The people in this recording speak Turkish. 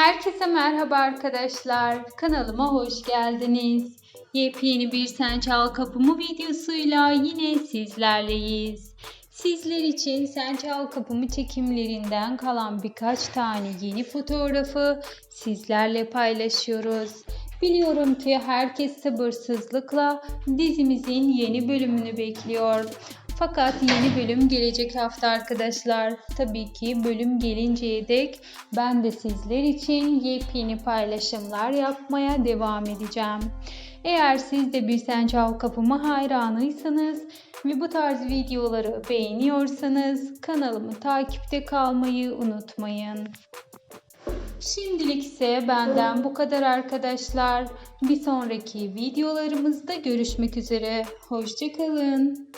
Herkese merhaba arkadaşlar. Kanalıma hoş geldiniz. Yepyeni bir Sen Çal Kapımı videosuyla yine sizlerleyiz. Sizler için Sen Çal Kapımı çekimlerinden kalan birkaç tane yeni fotoğrafı sizlerle paylaşıyoruz. Biliyorum ki herkes sabırsızlıkla dizimizin yeni bölümünü bekliyor. Fakat yeni bölüm gelecek hafta arkadaşlar. Tabii ki bölüm gelinceye dek ben de sizler için yepyeni paylaşımlar yapmaya devam edeceğim. Eğer siz de bir Sen Çal Kapımı hayranıysanız ve bu tarz videoları beğeniyorsanız kanalımı takipte kalmayı unutmayın. Şimdilik ise benden bu kadar arkadaşlar. Bir sonraki videolarımızda görüşmek üzere. Hoşçakalın.